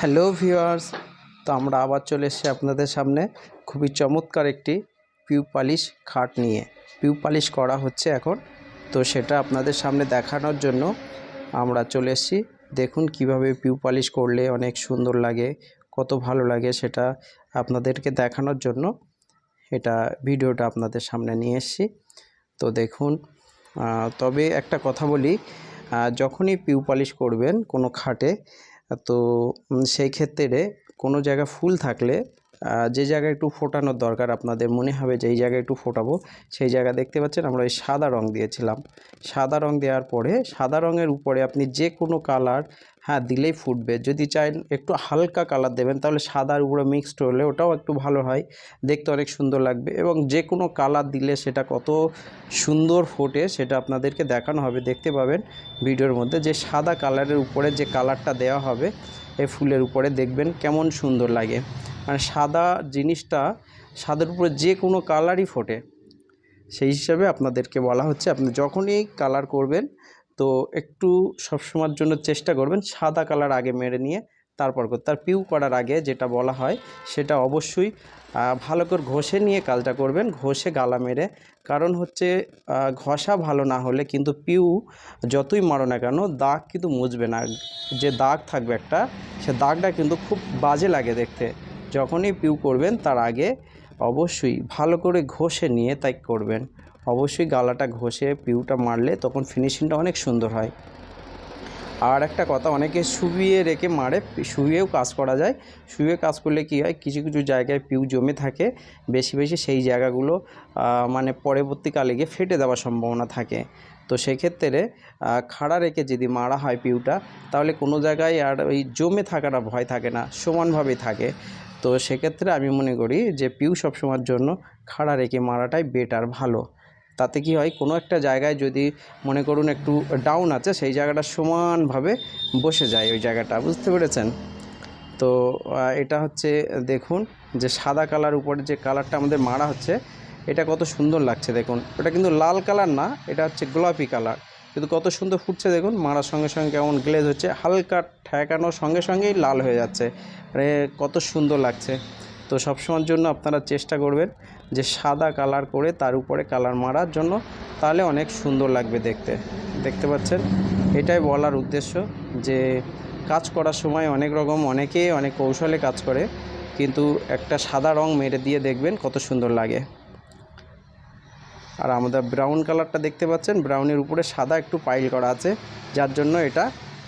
Hello viewers, তো আমরা আবার চলে এসেছি আপনাদের সামনে। খুবই চমৎকার একটি পিউ পালিশ খাট নিয়ে। পিউ পালিশ করা হচ্ছে এখন। তো সেটা আপনাদের সামনে দেখানোর জন্য আমরা চলে এসেছি। দেখুন কীভাবে পিউ পালিশ করলে অনেক সুন্দর লাগে, কত ভালো লাগে সেটা আপনাদেরকে দেখানোর জন্য। এটা ভিডিওটা আপনাদের সামনে নিয়ে এসেছি। তো দেখুন তবে একটা কথা বলি যখনই পিউ পালিশ করবেন কোনো খাটে তো সেই ক্ষেত্রে কোনো জায়গা ফুল থাকলে যে জায়গায় একটু ফোটানোর দরকার আপনাদের মনে হবে যে এই জায়গায় একটু ফোটাবো, সেই জায়গা দেখতে পাচ্ছেন আমরা ওই সাদা রং দিয়েছিলাম। সাদা রং দেওয়ার পরে সাদা রঙের উপরে আপনি যে কোনো কালার হ্যাঁ দিলেই ফুটবে। যদি চান একটু হালকা কালার দেবেন তাহলে সাদার উপরে মিক্সড হলে ওটাও একটু ভালো হয়, দেখতে অনেক সুন্দর লাগবে এবং যে কোনো কালার দিলে সেটা কত সুন্দর ফোটে সেটা আপনাদেরকে দেখানো হবে। দেখতে পাবেন ভিডিওর মধ্যে যে সাদা কালারের উপরে যে কালারটা দেওয়া হবে, এই ফুলের উপরে দেখবেন কেমন সুন্দর লাগে। মানে সাদা জিনিসটা সাদার উপরে যে কোনো কালারই ফোটে। সেই হিসাবে আপনাদেরকে বলা হচ্ছে, আপনি যখনই কালার করবেন তো একটু সবসময়ের জন্য চেষ্টা করবেন সাদা কালার আগে মেরে নিয়ে তারপর তার পিউ করার আগে যেটা বলা হয় সেটা অবশ্যই ভালো করে ঘষে নিয়ে কাজটা করবেন, ঘষে গালা মেরে। কারণ হচ্ছে ঘষা ভালো না হলে কিন্তু পিউ যতই মারো না কেন দাগ কিন্তু মুছবে না। যে দাগ থাকবে একটা, সে দাগটা কিন্তু খুব বাজে লাগে দেখতে। যখনই পিউ করবেন, তার আগে অবশ্যই ভালো করে ঘষে নিয়ে তাই করবেন। অবশ্যই গালাটা ঘষে পিউটা মারলে তখন ফিনিশিংটা অনেক সুন্দর হয়। আর একটা কথা, অনেকে শুইয়ে রেখে মারে শুয়েও কাজ করা যায়। শুয়ে কাজ করলে কি হয়, কিছু কিছু জায়গায় পিউ জমে থাকে, বেশি বেশি সেই জায়গাগুলো মানে পরবর্তীকালে গিয়ে ফেটে দেওয়ার সম্ভাবনা থাকে। তো সেক্ষেত্রে খাড়া রেখে যদি মারা হয় পিউটা, তাহলে কোনো জায়গায় আর ওই জমে থাকাটা ভয় থাকে না, সমানভাবেই থাকে। তো সেক্ষেত্রে আমি মনে করি যে পিউ সবসময়ের জন্য খাড়া রেখে মারাটাই বেটার ভালো। তাতে কি হয়, কোনো একটা জায়গায় যদি মনে করুন একটু ডাউন আছে, সেই জায়গাটা সমানভাবে বসে যায় ওই জায়গাটা, বুঝতে পেরেছেন? তো এটা হচ্ছে, দেখুন যে সাদা কালার উপরে যে কালারটা আমাদের মারা হচ্ছে, এটা কত সুন্দর লাগছে, দেখুন। ওটা কিন্তু লাল কালার না, এটা হচ্ছে গোলাপি কালার কিন্তু কত সুন্দর ফুটছে দেখুন, মারার সঙ্গে সঙ্গে কেমন গ্লেজ হচ্ছে, হালকা ঠেকানোর সঙ্গে সঙ্গেই লাল হয়ে যাচ্ছে। মানে কত সুন্দর লাগছে। তো সবসময়ের জন্য আপনারা চেষ্টা করবেন যে সাদা কালার করে তার উপরে কালার মারার জন্য, তাহলে অনেক সুন্দর লাগবে দেখতে। দেখতে পাচ্ছেন? এটাই বলার উদ্দেশ্য যে কাজ করার সময় অনেক রকম অনেকে অনেক কৌশলে কাজ করে, কিন্তু একটা সাদা রং মেরে দিয়ে দেখবেন কত সুন্দর লাগে। আর আমাদের ব্রাউন কালারটা দেখতে পাচ্ছেন ব্রাউনের উপরে সাদা একটু পাইল করা আছে, যার জন্য এটা